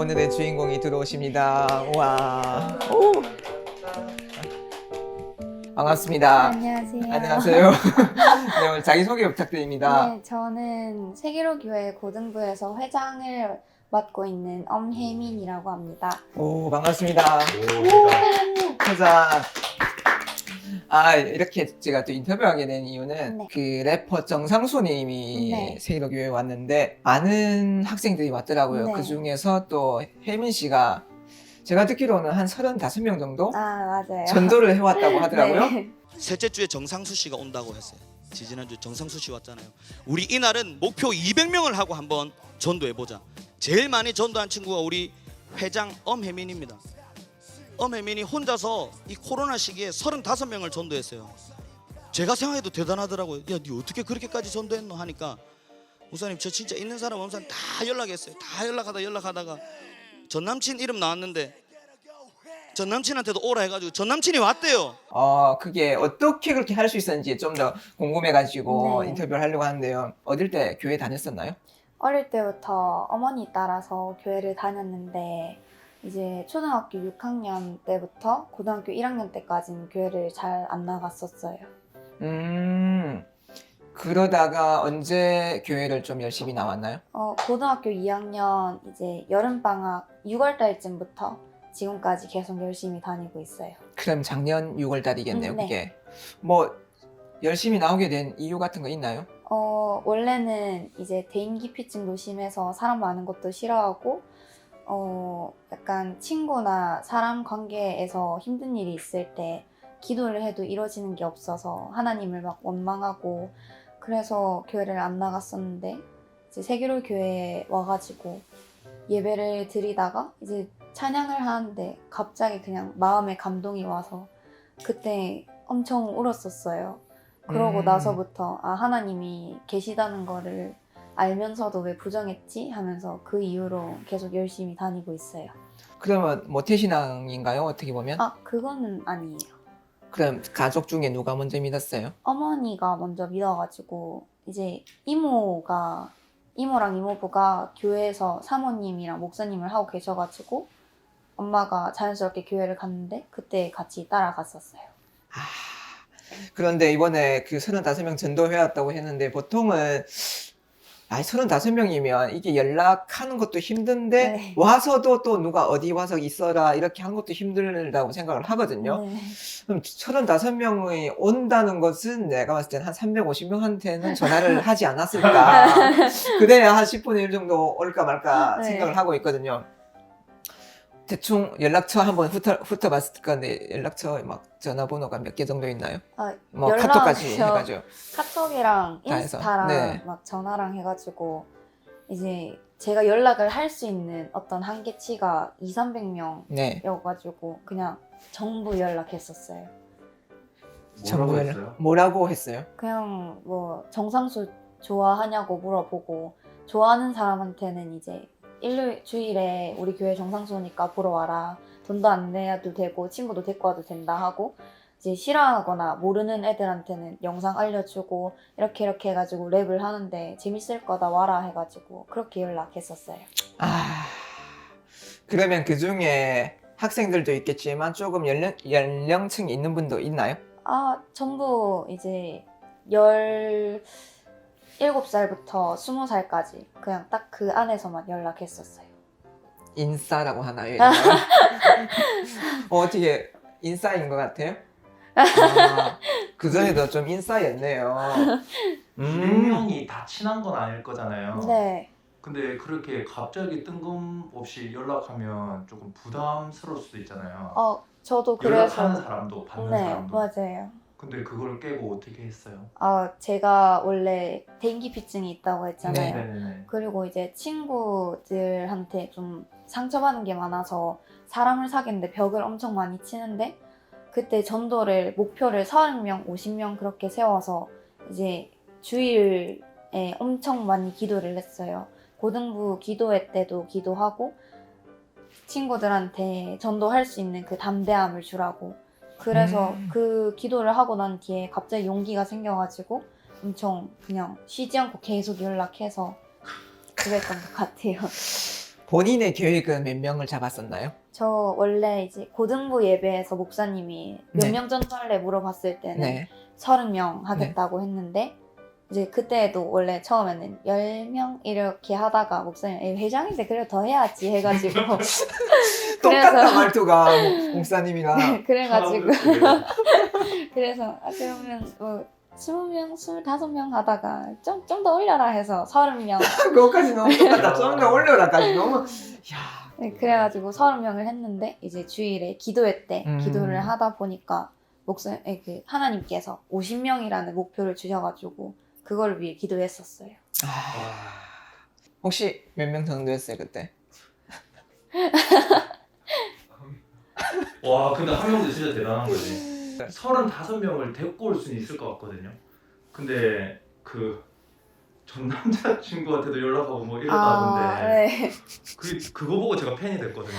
오늘의 주인공이 들어오십니다. 와. 오. 반갑습니다. 안녕하세요. 안녕하세요. 네, 오늘 자기소개 부탁드립니다. 네, 저는 세계로 교회 고등부에서 회장을 맡고 있는 엄혜민이라고 합니다. 오, 반갑습니다. 오, 회장. 아, 이렇게 제가 또 인터뷰하게 된 이유는 네. 그 래퍼 정상수님이 네. 세계로 교회에 왔는데 많은 학생들이 왔더라고요. 네. 그 중에서 또 혜민 씨가 제가 듣기로는 한 35명 정도 아, 맞아요. 전도를 해왔다고 하더라고요. 네. 셋째 주에 정상수 씨가 온다고 했어요. 지지난주 정상수 씨 왔잖아요. 우리 이날은 목표 200명을 하고 한번 전도해 보자. 제일 많이 전도한 친구가 우리 회장 엄혜민입니다. 엄혜민이 혼자서 이 코로나 시기에 35명을 전도했어요. 제가 생각해도 대단하더라고요. 야, 니 어떻게 그렇게까지 전도했노 하니까 목사님 저 진짜 있는 사람 없는 사람 다 연락했어요. 다 연락하다 연락하다가 전 남친 이름 나왔는데 전 남친한테도 오라 해가지고 전 남친이 왔대요. 어, 그게 어떻게 그렇게 할 수 있었는지 좀 더 궁금해가지고 네. 인터뷰를 하려고 하는데요. 어릴 때 교회 다녔었나요? 어릴 때부터 어머니 따라서 교회를 다녔는데 이제 초등학교 6학년 때부터 고등학교 1학년 때까지는 교회를 잘 안 나갔었어요. 음, 그러다가 언제 교회를 좀 열심히 나왔나요? 어, 고등학교 2학년 이제 여름방학 6월 달쯤부터 지금까지 계속 열심히 다니고 있어요. 그럼 작년 6월 달이겠네요, 음, 네. 그게. 뭐, 열심히 나오게 된 이유 같은 거 있나요? 어, 원래는 이제 대인기피증도 심해서 사람 많은 것도 싫어하고, 어, 약간 친구나 사람 관계에서 힘든 일이 있을 때 기도를 해도 이루어지는 게 없어서 하나님을 막 원망하고, 그래서 교회를 안 나갔었는데, 이제 세계로 교회에 와가지고 예배를 드리다가 이제 찬양을 하는데 갑자기 그냥 마음에 감동이 와서 그때 엄청 울었었어요. 그러고 음. 나서부터 아 하나님이 계시다는 거를 알면서도 왜 부정했지 하면서 그 이후로 계속 열심히 다니고 있어요. 그러면 모태신앙인가요? 어떻게 보면? 아 그거는 아니에요. 그럼 가족 중에 누가 먼저 믿었어요? 어머니가 먼저 믿어가지고 이제 이모가 이모랑 이모부가 교회에서 사모님이랑 목사님을 하고 계셔가지고 엄마가 자연스럽게 교회를 갔는데 그때 같이 따라갔었어요. 아, 그런데 이번에 그 35명 전도회 왔다고 했는데 보통은 아니 35명이면 이게 연락하는 것도 힘든데 네. 와서도 또 누가 어디 와서 있어라 이렇게 하는 것도 힘들다고 생각을 하거든요. 네. 그럼 35명이 온다는 것은 내가 봤을 때는 한 350명한테는 전화를 하지 않았을까. 그래야 한 10분의 1 정도 올까 말까 네. 생각을 하고 있거든요. 대충 연락처 한번 훑어, 훑어봤을 건데 연락처 막 전화번호가 몇 개 정도 있나요? 아, 뭐 연락- 카톡까지 저- 해가지고. 카톡이랑 다 해서. 인스타랑 네. 막 전화랑 해가지고 이제 제가 연락을 할 수 있는 어떤 한계치가 2, 300명이어가지고 네. 그냥 전부 연락했었어요. 뭐라고 연락- 했어요? 뭐라고 했어요? 그냥 뭐 정상수 좋아하냐고 물어보고 좋아하는 사람한테는 이제 일요일 주일에 우리 교회 정상수니까 보러 와라 돈도 안 내도 되고 친구도 데리고 와도 된다 하고 이제 싫어하거나 모르는 애들한테는 영상 알려주고 이렇게 이렇게 해가지고 랩을 하는데 재밌을 거다 와라 해가지고 그렇게 연락했었어요. 아, 그러면 그 중에 학생들도 있겠지만 조금 연령, 연령층이 있는 분도 있나요? 아 전부 이제 17살부터 20살까지 그냥 딱 그 안에서만 연락했었어요. 인싸라고 하나요? 이런? 어, 어떻게 인싸인 것 같아요? 아, 그 전에도 좀 인싸였네요. 음, 200명이 다 친한 건 아닐 거잖아요. 네. 근데 그렇게 갑자기 뜬금없이 연락하면 조금 부담스러울 수도 있잖아요. 어, 저도 연락하는 그래서 사람도 받는 네, 사람도. 맞아요. 근데 그걸 깨고 어떻게 했어요? 아, 제가 원래 대인기피증이 있다고 했잖아요. 네. 네네네. 그리고 이제 친구들한테 좀 상처받은 게 많아서 사람을 사귀는데 벽을 엄청 많이 치는데 그때 전도를 목표를 30명, 50명 그렇게 세워서 이제 주일에 엄청 많이 기도를 했어요. 고등부 기도회 때도 기도하고 친구들한테 전도할 수 있는 그 담대함을 주라고. 그래서 음. 그 기도를 하고 난 뒤에 갑자기 용기가 생겨가지고 엄청 그냥 쉬지 않고 계속 연락해서 그랬던 것 같아요. 본인의 계획은 몇 명을 잡았었나요? 저 원래 이제 고등부 예배에서 목사님이 몇 네. 명 전달래 물어봤을 때는 네. 30명 하겠다고 했는데 이제 그때도 원래 처음에는 10명 이렇게 하다가 목사님 에이, 회장인데 그래 더 해야지 해가지고 똑같다 그래서- 말투가 목- 목사님이랑. 그래가지고 그래서 아 그러면 뭐 20명, 25명 하다가 좀 좀 더 올려라 해서 30명 그거까지 너무 똑같다. 좀 더 올려라까지 너무. 야. 네, 그래가지고 30명을 했는데 이제 주일에 기도회 때 음. 기도를 하다 보니까 목사 에, 그 하나님께서 50명이라는 목표를 주셔가지고 그걸 위해 기도했었어요. 아. 혹시 몇 명 정도 했어요 그때? 와 근데 한 명도 진짜 대단한 거지 35명을 데리고 올 수는 있을 것 같거든요 근데 그 전 남자친구한테도 연락하고 뭐 이러다던데 네. 그, 그거 보고 제가 팬이 됐거든요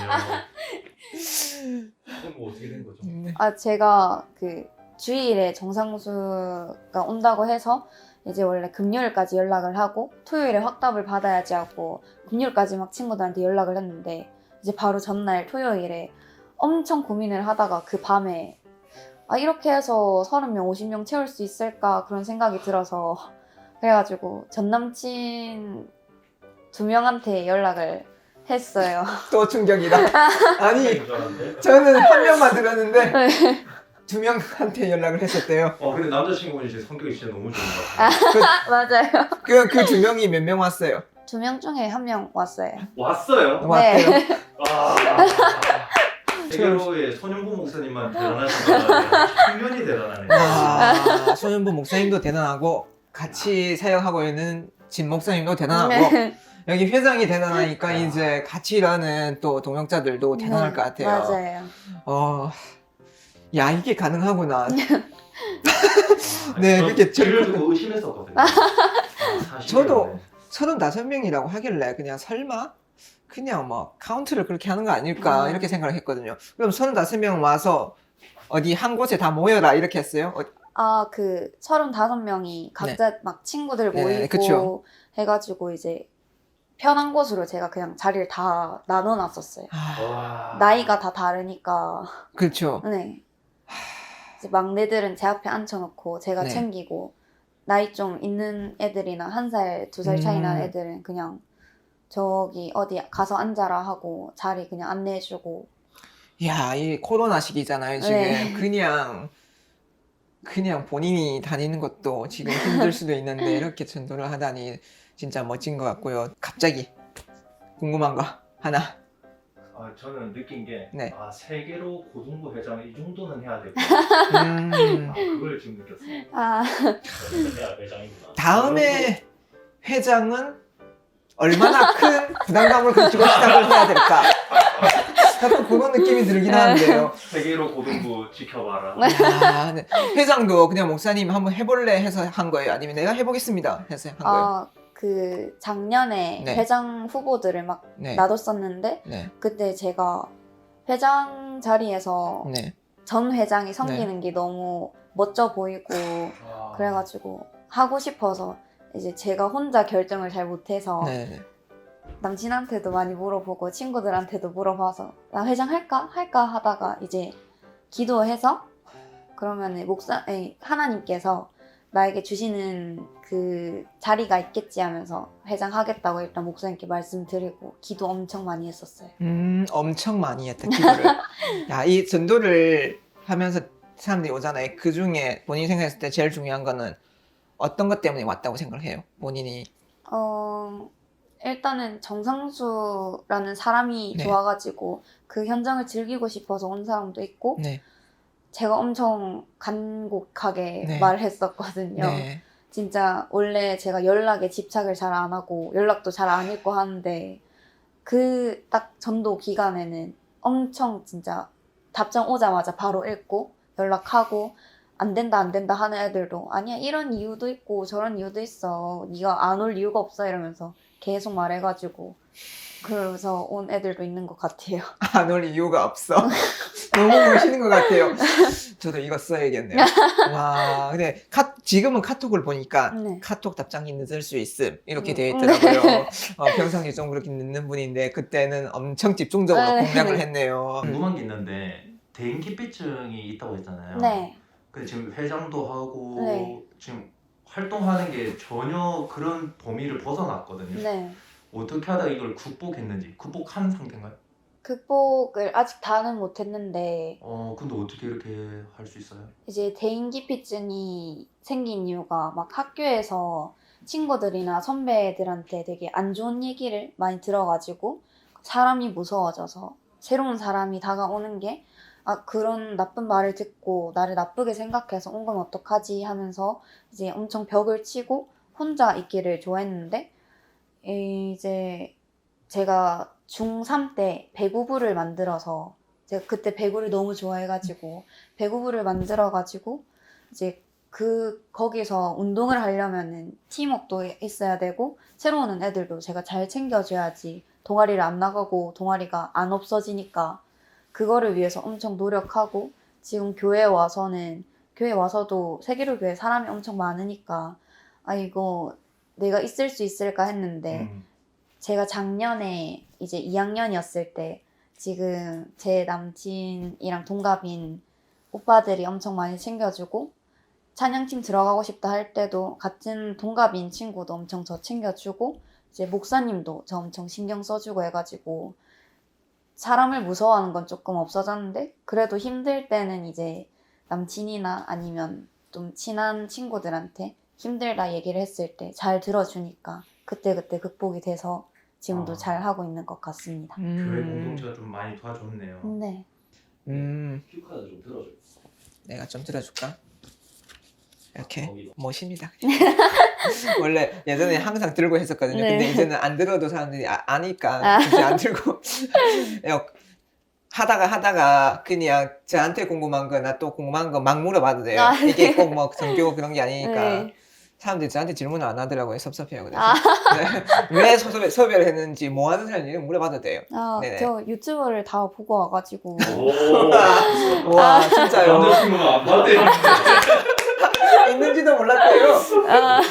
그럼 뭐 어떻게 된 거죠? 네. 아 제가 그 주일에 정상수가 온다고 해서 이제 원래 금요일까지 연락을 하고 토요일에 확답을 받아야지 하고 금요일까지 막 친구들한테 연락을 했는데 이제 바로 전날 토요일에 엄청 고민을 하다가 그 밤에 아 이렇게 해서 30명, 50명 채울 수 있을까 그런 생각이 들어서 그래가지고 전 남친 두 명한테 연락을 했어요. 또 충격이다. 아니 알았는데? 저는 한 명만 들었는데 두 명한테 연락을 했었대요. 어 근데 남자친구분이 제 성격이 진짜 너무 좋은 것 같아요 맞아요. 그 그 두 명이 몇 명 왔어요? 두 명 중에 한 명 왔어요. 왔어요? 왔대요. 아 세계로의 손윤보 목사님만 대단하신 거아요 청년이 대단하네 와, 손현부 목사님도 대단하고 같이 사역하고 있는 진 목사님도 대단하고 네. 여기 회장이 대단하니까 이제 같이 일하는 또 동역자들도 대단할 네, 것 같아요. 맞아요. 어, 야 이게 가능하구나. 아, 네, 저 그렇게 저- 두고 의심했었거든요 아, 사실은. 저도 35명이라고 하길래 그냥 설마 그냥 뭐 카운트를 그렇게 하는 거 아닐까 음. 이렇게 생각을 했거든요. 그럼 35명 와서 어디 한 곳에 다 모여라 이렇게 했어요? 어, 아, 그 35명이 각자 막 친구들 네, 모이고 그쵸. 해가지고 이제 편한 곳으로 제가 그냥 자리를 다 나눠 놨었어요. 아, 와. 나이가 다 다르니까. 그렇죠. 네. 이제 막내들은 제 앞에 앉혀놓고 제가 네. 챙기고 나이 좀 있는 애들이나 한 살, 두 살 차이 나는 음. 애들은 그냥 저기 어디 가서 앉아라 하고 자리 그냥 안내해주고 야, 이 코로나 시기잖아요, 지금. 네. 그냥, 그냥 본인이 다니는 것도 지금 힘들 수도 있는데, 이렇게 전도를 하다니, 진짜 멋진 것 같고요. 갑자기, 궁금한 거, 하나. 아, 저는 느낀 게 네. 아, 세계로 고등부 회장 이 정도는 해야 되고 음, 아, 그걸 지금 느꼈어요. 아 회장이구나. 다음에 회장은 얼마나 큰 부담감을 가지고 시작을 해야 될까? 약간 그런 느낌이 들긴 하는데요. 세계로 고등부 지켜봐라. 야, 네. 회장도 그냥 목사님 한번 해볼래 해서 한 거예요? 아니면 내가 해보겠습니다 해서 한 거예요? 아, 그 작년에 네. 회장 후보들을 막 네. 놔뒀었는데 네. 그때 제가 회장 자리에서 네. 전 회장이 섬기는 게 너무 멋져 보이고 와. 그래가지고 하고 싶어서 이제 제가 혼자 결정을 잘 못해서 네. 네. 남친한테도 많이 물어보고 친구들한테도 물어봐서 나 회장 할까 할까 하다가 이제 기도해서 그러면 목사 아니, 하나님께서 나에게 주시는 그 자리가 있겠지 하면서 회장 하겠다고 일단 목사님께 말씀드리고 기도 엄청 많이 했었어요. 음, 엄청 많이 했다, 기도를. 야, 이 전도를 하면서 사람들이 오잖아요. 그 중에 본인이 생각했을 때 제일 중요한 거는 어떤 것 때문에 왔다고 생각을 해요? 본인이. 어, 일단은 정상수라는 사람이 네. 좋아가지고 그 현장을 즐기고 싶어서 온 사람도 있고 네. 제가 엄청 간곡하게 네. 말했었거든요. 네. 진짜 원래 제가 연락에 집착을 잘 안 하고 연락도 잘 안 읽고 하는데 그 딱 전도 기간에는 엄청 진짜 답장 오자마자 바로 읽고 연락하고 안 된다 안 된다 하는 애들도 아니야 이런 이유도 있고 저런 이유도 있어. 네가 안 올 이유가 없어 이러면서 계속 말해가지고 그래서 온 애들도 있는 것 같아요. 안 올 이유가 없어. 너무 보시는 것 같아요. 저도 이거 써야겠네요. 와, 근데 카, 지금은 카톡을 보니까 네. 카톡 답장이 늦을 수 있음 이렇게 음. 되어 있더라고요. 어, 평상시 좀 그렇게 늦는 분인데 그때는 엄청 집중적으로 네. 공략을 했네요. 궁금한 게 있는데 대인기피증이 있다고 했잖아요. 네. 근데 지금 회장도 하고 네. 지금 활동하는 게 전혀 그런 범위를 벗어났거든요. 네. 어떻게 하다 이걸 극복했는지 극복한 상태인가요? 극복을 아직 다는 못했는데 어 근데 어떻게 이렇게 할 수 있어요? 이제 대인기피증이 생긴 이유가 막 학교에서 친구들이나 선배들한테 되게 안 좋은 얘기를 많이 들어가지고 사람이 무서워져서 새로운 사람이 다가오는 게 아, 그런 나쁜 말을 듣고 나를 나쁘게 생각해서 온 건 어떡하지 하면서 이제 엄청 벽을 치고 혼자 있기를 좋아했는데 이제 제가 중3 때 배구부를 만들어서 제가 그때 배구를 너무 좋아해가지고 배구부를 만들어가지고 이제 그 거기서 운동을 하려면은 팀워크도 있어야 되고 새로 오는 애들도 제가 잘 챙겨줘야지 동아리를 안 나가고 동아리가 안 없어지니까 그거를 위해서 엄청 노력하고 지금 교회에 와서는 교회 와서도 세계로 교회 사람이 엄청 많으니까 아 이거 내가 있을 수 있을까 했는데 음. 제가 작년에 이제 2학년이었을 때 지금 제 남친이랑 동갑인 오빠들이 엄청 많이 챙겨주고 찬양팀 들어가고 싶다 할 때도 같은 동갑인 친구도 엄청 저 챙겨주고 이제 목사님도 저 엄청 신경 써주고 해가지고 사람을 무서워하는 건 조금 없어졌는데 그래도 힘들 때는 이제 남친이나 아니면 좀 친한 친구들한테 힘들다 얘기를 했을 때 잘 들어주니까 그때그때 극복이 돼서 지금도 아. 잘 하고 있는 것 같습니다. 교회 음, 공동체가 좀 많이 도와줬네요. 네. 음, 큐카드 좀 들어줘. 내가 좀 들어줄까? 이렇게. 멋입니다. 원래 예전에 항상 들고 했었거든요. 네. 근데 이제는 안 들어도 사람들이 아, 아니까 아. 굳이 안 들고 야, 하다가 하다가 그냥 저한테 궁금한 거나 또 궁금한 거 막 물어봐도 돼요. 아, 이게 꼭뭐 종교 그런 게 아니니까 네. 사람들이 저한테 질문을 안 하더라고요. 섭섭해요. 그래서 아, 네. 왜 섭외, 섭외를 했는지 뭐 하는 사람인지 물어봐도 돼요. 아, 네네. 저 유튜브를 다 보고 와가지고 오. 와 진짜요? 남자친구가 안 받대. 있는지도 몰랐대요. 아,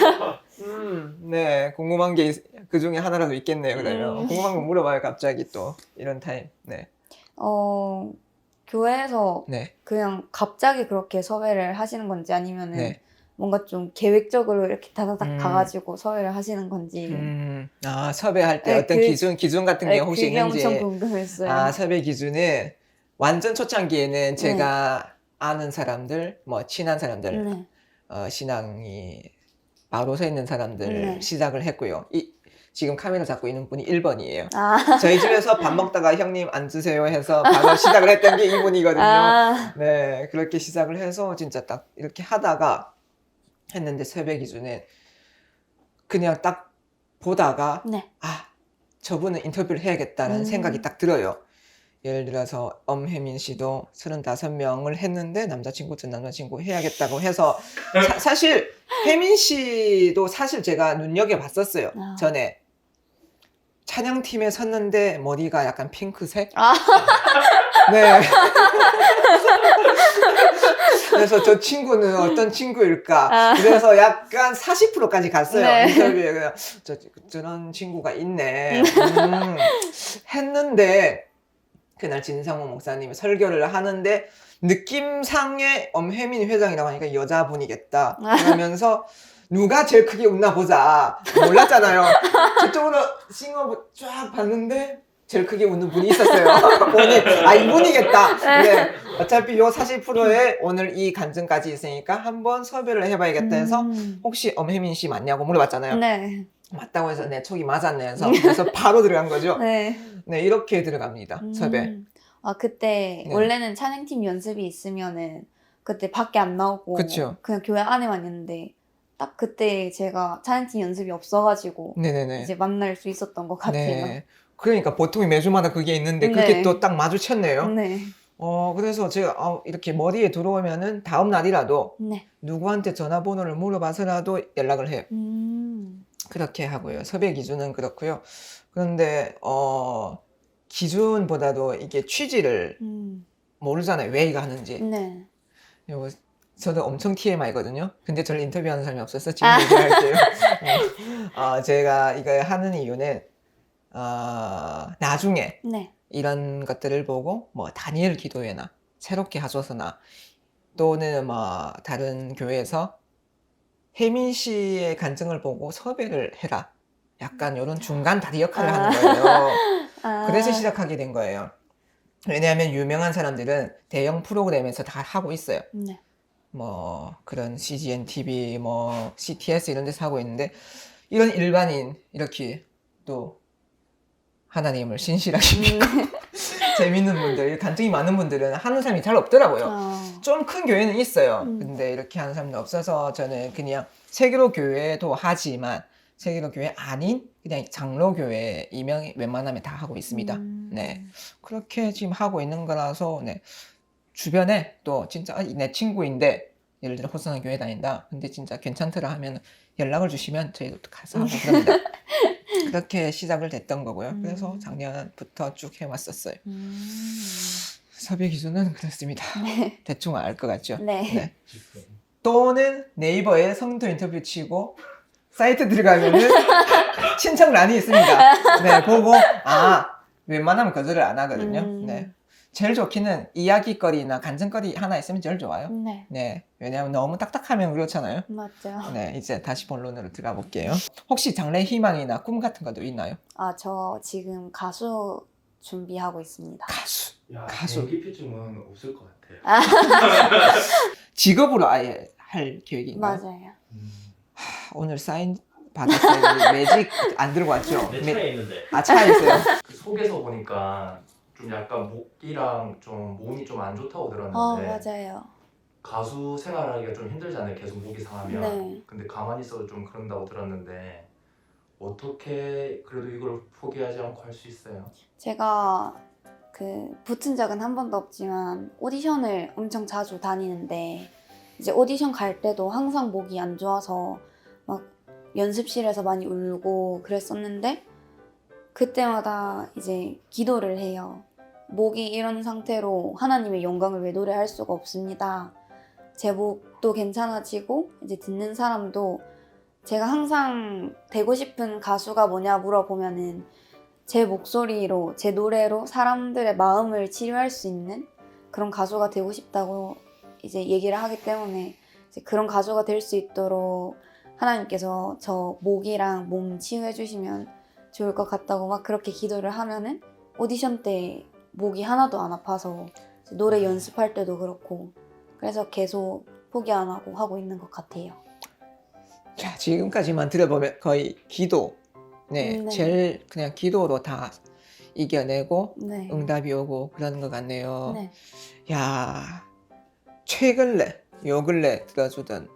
음, 네, 궁금한 게 그 중에 하나라도 있겠네요. 그러면 음. 궁금한 거 물어봐요. 갑자기 또 이런 타임. 네, 어, 교회에서 네, 그냥 갑자기 그렇게 섭외를 하시는 건지 아니면은 네. 뭔가 좀 계획적으로 이렇게 다다닥 음. 가가지고 섭외를 하시는 건지 음, 아 섭외할 때 네, 어떤 그- 기준 기준 같은 게 네, 혹시 그게 있는지. 엄청 궁금했어요. 아 섭외 기준은 완전 초창기에는 제가 아는 사람들, 뭐 친한 사람들, 네. 어, 신앙이 바로 서 있는 사람들 네. 시작을 했고요. 이 지금 카메라 잡고 있는 분이 1번이에요. 아, 저희 집에서 밥 먹다가 형님 앉으세요 해서 바로 시작을 했던 게 이분이거든요. 아, 네, 그렇게 시작을 해서 진짜 딱 이렇게 하다가 했는데 새벽 기준에 그냥 딱 보다가 네. 아, 저분은 인터뷰를 해야겠다라는 음. 생각이 딱 들어요. 예를 들어서 엄혜민 씨도 35명을 했는데 남자친구 든 남자친구 해야겠다고 해서 사, 실 혜민 씨도 사실 제가 눈여겨 봤었어요. 아. 전에 찬양팀에 섰는데 머리가 약간 핑크색? 아. 네. 그래서 저 친구는 어떤 친구일까? 아. 그래서 약간 40%까지 갔어요. 네. 인터뷰에. 그냥 저, 저런 친구가 있네. 음, 했는데, 그날 진상호 목사님이 설교를 하는데, 느낌상의 엄혜민 회장이라고 하니까 여자분이겠다. 그러면서, 누가 제일 크게 웃나 보자. 몰랐잖아요. 저쪽으로 싱어 쫙 봤는데, 제일 크게 웃는 분이 있었어요. 보니, 아, 이분이겠다. 네. 어차피 요 40%에 오늘 이 간증까지 있으니까 한번 섭외를 해봐야겠다 해서, 음. 혹시 엄혜민 씨 맞냐고 물어봤잖아요. 네. 맞다고 해서 내 촉이 맞았네 해서 그래서 바로 들어간 거죠. 네. 네 이렇게 들어갑니다. 섭외. 음. 아 그때 네. 원래는 찬양팀 연습이 있으면은 그때 밖에 안 나오고 그쵸. 그냥 교회 안에만 있는데 딱 그때 제가 찬양팀 연습이 없어가지고 네네네. 이제 만날 수 있었던 것 같아요. 네. 그러니까 보통 매주마다 그게 있는데 그게 네. 또 딱 마주쳤네요. 네. 어 그래서 제가 아, 이렇게 머리에 들어오면은 다음 날이라도 네. 누구한테 전화번호를 물어봐서라도 연락을 해요. 음. 그렇게 하고요. 섭외 기준은 그렇고요. 그런데 어 기준보다도 이게 취지를 음. 모르잖아요. 왜 이거 하는지. 네. 요거 저도 엄청 TMI거든요. 근데 저를 인터뷰하는 사람이 없어서 지금 얘기할게요. 어, 어, 제가 이걸 하는 이유는 어, 나중에 네. 이런 것들을 보고 뭐 다니엘 기도회나 새롭게 하소서나 또는 뭐 다른 교회에서 혜민 씨의 간증을 보고 섭외를 해라. 약간 이런 중간 다리 역할을 아. 하는 거예요. 아. 그래서 시작하게 된 거예요. 왜냐하면 유명한 사람들은 대형 프로그램에서 다 하고 있어요. 네. 뭐 그런 CGN TV, 뭐 CTS 이런 데서 하고 있는데 이런 일반인 이렇게 또 하나님을 신실하게 믿고 재밌는 분들, 간증이 많은 분들은 하는 사람이 잘 없더라고요. 어. 좀큰 교회는 있어요. 음. 근데 이렇게 하는 사람도 없어서 저는 그냥 세계로 교회도 하지만 세계로 교회 아닌 그냥 장로 교회이면 웬만하면 다 하고 있습니다. 음. 네. 그렇게 지금 하고 있는 거라서 네. 주변에 또 진짜 아, 내 친구인데 예를 들어 호선한 교회 다닌다. 근데 진짜 괜찮더라 하면 연락을 주시면 저희도 가서 하고 그럽니다. 그렇게 시작을 됐던 거고요. 그래서 음. 작년부터 쭉 해왔었어요. 음. 섭외 기준은 그렇습니다. 네. 대충 알 것 같죠? 네. 네. 또는 네이버에 성도 인터뷰 치고 사이트 들어가면은 신청란이 있습니다. 네, 보고 아 웬만하면 거절을 안 하거든요. 음. 네, 제일 좋기는 이야기거리나 간증거리 하나 있으면 제일 좋아요. 네. 네, 왜냐하면 너무 딱딱하면 그렇잖아요. 맞죠. 네, 이제 다시 본론으로 들어가 볼게요. 혹시 장래 희망이나 꿈 같은 것도 있나요? 아, 저 지금 가수 준비하고 있습니다. 가수. 야, 가수. 대기피증은 없을 것 같아. 직업으로 아예 할 계획인가요? 맞아요. 음. 오늘 사인 받았어요. 매직 안 들고 왔죠? 내 매- 차에 있는데. 아 차에 있어요. 그 속에서 보니까 좀 약간 목이랑 좀 몸이 좀 안 좋다고 어, 들었는데 맞아요. 가수 생활하기가 좀 힘들잖아요. 계속 목이 상하면. 네. 근데 가만히 있어도 좀 그런다고 들었는데 어떻게 그래도 이걸 포기하지 않고 할 수 있어요? 제가 그 붙은 적은 한 번도 없지만 오디션을 엄청 자주 다니는데 이제 오디션 갈 때도 항상 목이 안 좋아서 막 연습실에서 많이 울고 그랬었는데 그때마다 이제 기도를 해요. 목이 이런 상태로 하나님의 영광을 왜 노래할 수가 없습니다. 제 목도 괜찮아지고 이제 듣는 사람도 제가 항상 되고 싶은 가수가 뭐냐 물어보면은 제 목소리로 제 노래로 사람들의 마음을 치료할 수 있는 그런 가수가 되고 싶다고 이제 얘기를 하기 때문에 그런 가수가 될 수 있도록 하나님께서 저 목이랑 몸 치유해 주시면 좋을 것 같다고 막 그렇게 기도를 하면은 오디션 때 목이 하나도 안 아파서 노래 연습할 때도 그렇고 그래서 계속 포기 안 하고 하고 있는 것 같아요. 자, 지금까지만 들어보면 거의 기도. 네, 네. 제일 그냥 기도로 다 이겨내고 네. 응답이 오고 그러는 것 같네요. 네. 야, 최근래, 요 근래 들어주던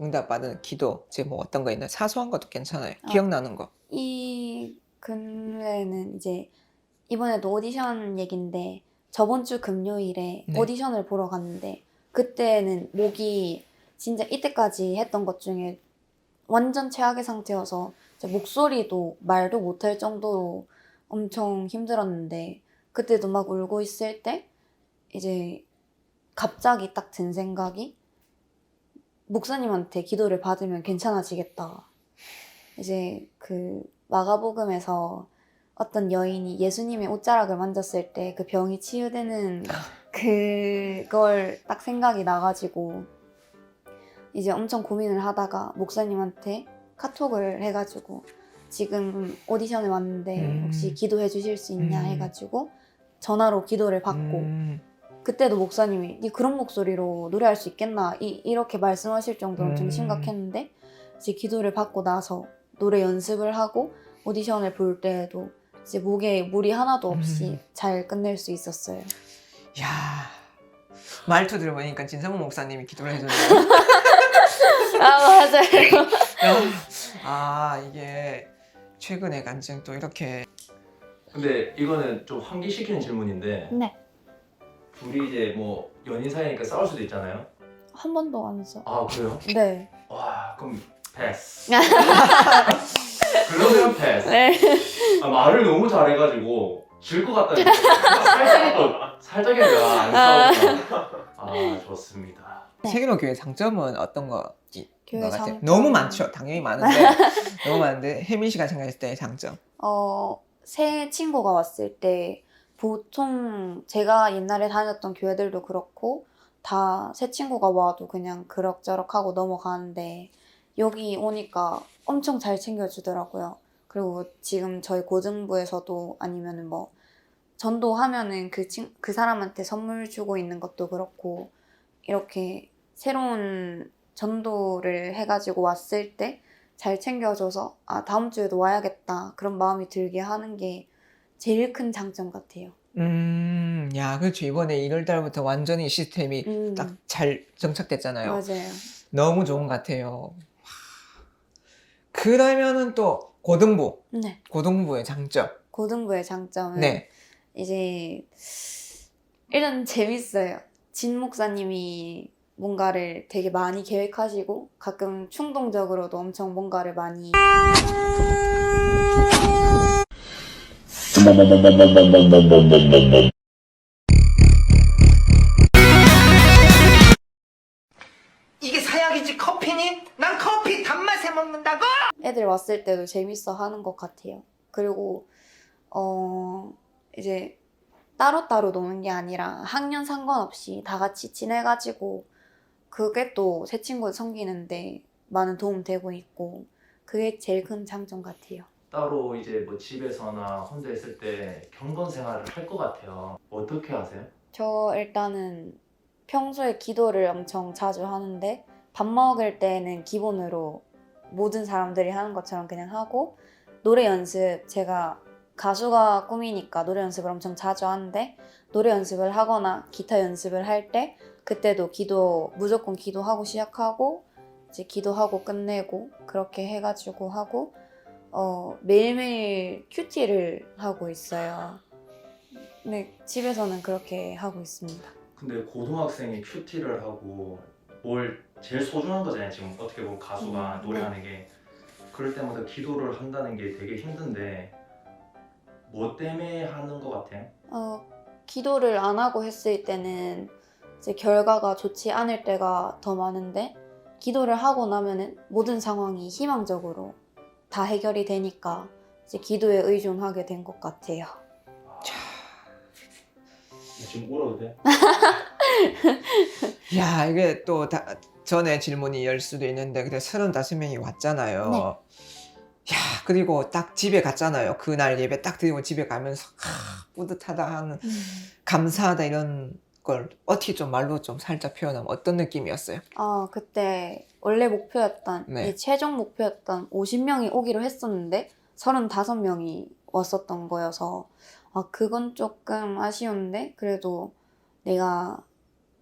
응답받은 기도, 제뭐 어떤 거 있나? 사소한 것도 괜찮아요. 아. 기억나는 거. 이 근래는 이제 이번에도 오디션 얘긴데 저번 주 금요일에 네. 오디션을 보러 갔는데 그때는 목이 진짜 이때까지 했던 것 중에 완전 최악의 상태여서 목소리도 말도 못할 정도로 엄청 힘들었는데 그때도 막 울고 있을 때 이제 갑자기 딱 든 생각이 목사님한테 기도를 받으면 괜찮아지겠다. 이제 그 마가복음에서 어떤 여인이 예수님의 옷자락을 만졌을 때 그 병이 치유되는 그걸 딱 생각이 나가지고 이제 엄청 고민을 하다가 목사님한테 카톡을 해가지고 지금 오디션에 왔는데 음. 혹시 기도해 주실 수 있냐 음. 해가지고 전화로 기도를 받고 음, 그때도 목사님이 네 그런 목소리로 노래할 수 있겠나 이, 이렇게 말씀하실 정도로 좀 음. 심각했는데 이제 기도를 받고 나서 노래 연습을 하고 오디션을 볼 때에도 이제 목에 물이 하나도 없이 음. 잘 끝낼 수 있었어요. 야, 말투 들어보니까 진성우 목사님이 기도를 해줬네요. 아 맞아요. 아, 이게 최근에 간증 또 이렇게 근데 이거는 좀 환기시키는 질문인데 네. 둘이 이제 뭐 연인 사이니까 싸울 수도 있잖아요. 한 번도 안 했어. 아 그래요? 네. 와 그럼 패스. 그러면 패스. 네. 아, 말을 너무 잘해가지고 질 것 같다니까. 살짝이도 살짝이도 안 싸우고. 아 좋습니다. 네. 세계로 교회 장점은 어떤 거지? 교회 같아요? 장점. 너무 많죠. 당연히 많은데 너무 많은데 혜민 씨가 생각했을 때 장점. 어, 새 친구가 왔을 때 보통 제가 옛날에 다녔던 교회들도 그렇고 다 새 친구가 와도 그냥 그럭저럭 하고 넘어가는데 여기 오니까 엄청 잘 챙겨주더라고요. 그리고 지금 저희 고등부에서도 아니면은 뭐 전도하면은 그, 친, 그 사람한테 선물 주고 있는 것도 그렇고 이렇게 새로운 전도를 해가지고 왔을 때 잘 챙겨줘서 아 다음 주에도 와야겠다 그런 마음이 들게 하는 게 제일 큰 장점 같아요. 음, 야, 그렇죠. 이번에 1월 달부터 완전히 시스템이 음, 딱잘 정착됐잖아요. 맞아요. 너무 좋은 것 같아요. 와. 그러면은 또 고등부, 네 고등부의 장점. 고등부의 장점은 네. 이제 일단 재밌어요. 진 목사님이 뭔가를 되게 많이 계획하시고 가끔 충동적으로도 엄청 뭔가를 많이 이게 사약이지 커피니? 난 커피 단맛에 먹는다고! 애들 왔을 때도 재밌어 하는 것 같아요. 그리고 어 이제 따로따로 노는 게 아니라 학년 상관없이 다 같이 지내가지고 그게 또 새 친구 섬기는데 많은 도움 되고 있고 그게 제일 큰 장점 같아요. 따로 이제 뭐 집에서나 혼자 있을 때 경건 생활을 할 것 같아요. 어떻게 하세요? 저 일단은 평소에 기도를 엄청 자주 하는데 밥 먹을 때는 기본으로 모든 사람들이 하는 것처럼 그냥 하고 노래 연습 제가 가수가 꿈이니까 노래 연습을 엄청 자주 하는데 노래 연습을 하거나 기타 연습을 할 때 그때도 기도 무조건 기도하고 시작하고 이제 기도하고 끝내고 그렇게 해가지고 하고 어 매일매일 큐티를 하고 있어요. 네 집에서는 그렇게 하고 있습니다. 근데 고등학생이 큐티를 하고 뭘 제일 소중한 거잖아요. 지금 어떻게 보면 가수가 음, 노래하는 게 그럴 때마다 기도를 한다는 게 되게 힘든데 뭐 때문에 하는 것 같아요? 어, 기도를 안 하고 했을 때는 이제 결과가 좋지 않을 때가 더 많은데 기도를 하고 나면은 모든 상황이 희망적으로 다 해결이 되니까 이제 기도에 의존하게 된 것 같아요. 지금 울어도 돼? 야, 이게 또 다, 전에 질문이 이을 수도 있는데, 근데 35명이 왔잖아요. 네. 야, 그리고 딱 집에 갔잖아요. 그날 예배 딱 드리고 집에 가면서, 아, 뿌듯하다 하는, 감사하다 이런 걸 어떻게 좀 말로 좀 살짝 표현하면 어떤 느낌이었어요? 아, 그때 원래 목표였던, 네. 이 최종 목표였던 50명이 오기로 했었는데 35명이 왔었던 거여서 아, 그건 조금 아쉬운데 그래도 내가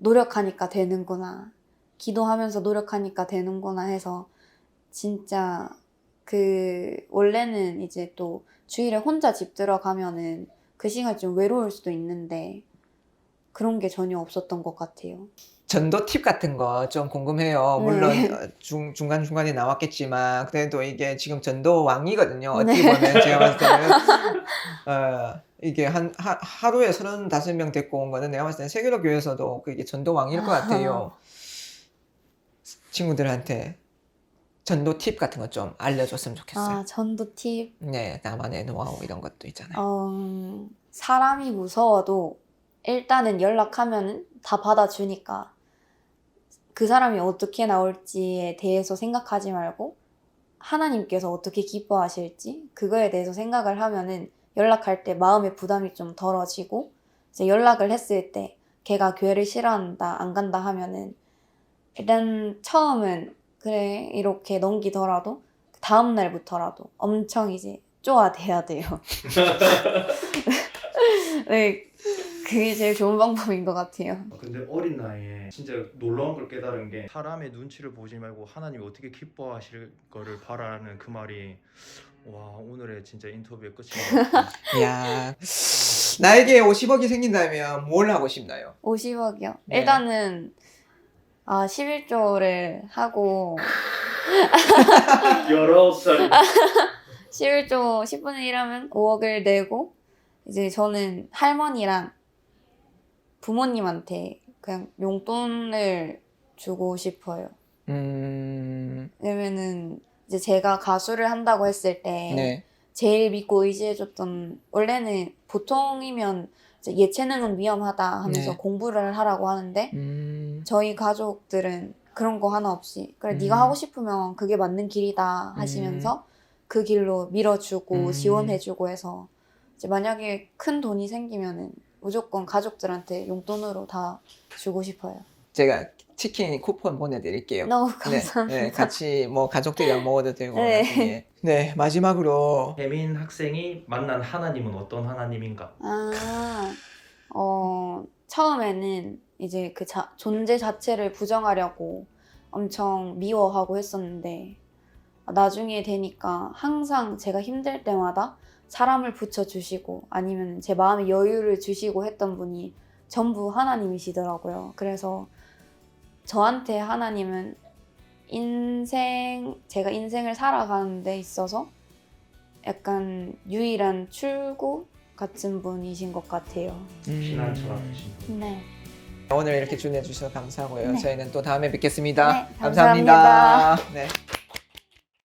노력하니까 되는구나. 기도하면서 노력하니까 되는구나 해서 진짜 그 원래는 이제 또 주일에 혼자 집 들어가면은 그 시간 좀 외로울 수도 있는데 그런 게 전혀 없었던 것 같아요. 전도 팁 같은 거 좀 궁금해요. 물론 네. 어, 중, 중간중간에 나왔겠지만, 그래도 이게 지금 전도 왕이거든요. 어떻게 네. 보면 제가 봤을 때는. 어, 이게 한, 하, 하루에 35명 데리고 온 거는 내가 봤을 때는 세계로 교회에서도 그게 전도 왕일 것 같아요. 친구들한테 전도 팁 같은 거 좀 알려줬으면 좋겠어요. 아, 전도 팁. 네, 나만의 노하우 이런 것도 있잖아요. 어, 사람이 무서워도 일단은 연락하면은 다 받아주니까 그 사람이 어떻게 나올지에 대해서 생각하지 말고 하나님께서 어떻게 기뻐하실지 그거에 대해서 생각을 하면은 연락할 때 마음의 부담이 좀 덜어지고 이제 연락을 했을 때 걔가 교회를 싫어한다 안 간다 하면은 일단 처음은 그래 이렇게 넘기더라도 다음 날부터라도 엄청 이제 쪼아대야 돼요. 네, 그게 제일 좋은 방법인 것 같아요. 근데 어린 나이에 진짜 놀라운 걸 깨달은 게 사람의 눈치를 보지 말고 하나님이 어떻게 기뻐하실 거를 바라는 그 말이 와 오늘의 진짜 인터뷰의 끝인 것 같아요. 야, 나에게 50억이 생긴다면 뭘 하고 싶나요? 50억이요. 네. 일단은 아 11조를 하고 19살 11조 10분의 1 하면 5억을 내고 이제 저는 할머니랑 부모님한테 그냥 용돈을 주고 싶어요. 음, 왜냐면은 이제 제가 가수를 한다고 했을 때 네. 제일 믿고 의지해줬던 원래는 보통이면 이제 예체능은 위험하다 하면서 네. 공부를 하라고 하는데 음, 저희 가족들은 그런 거 하나 없이 그래 음. 네가 하고 싶으면 그게 맞는 길이다 하시면서 그 길로 밀어주고 음. 지원해주고 해서 이제 만약에 큰 돈이 생기면은 무조건 가족들한테 용돈으로 다 주고 싶어요. 제가 치킨 쿠폰 보내드릴게요. 너무 네, 감사합니다. 네, 같이 뭐 가족들이랑 먹어도 되고 네. 나중에. 네, 마지막으로 혜민 학생이 만난 하나님은 어떤 하나님인가? 아, 어, 처음에는 이제 그 자, 존재 자체를 부정하려고 엄청 미워하고 했었는데, 나중에 되니까 항상 제가 힘들 때마다 사람을 붙여주시고, 아니면 제 마음에 여유를 주시고 했던 분이 전부 하나님이시더라고요. 그래서 저한테 하나님은 인생, 제가 인생을 살아가는 데 있어서 약간 유일한 출구 같은 분이신 것 같아요. 음, 분. 네. 오늘 이렇게 준비해 주셔서 감사하고요. 네. 저희는 또 다음에 뵙겠습니다. 네, 감사합니다. 감사합니다. 네.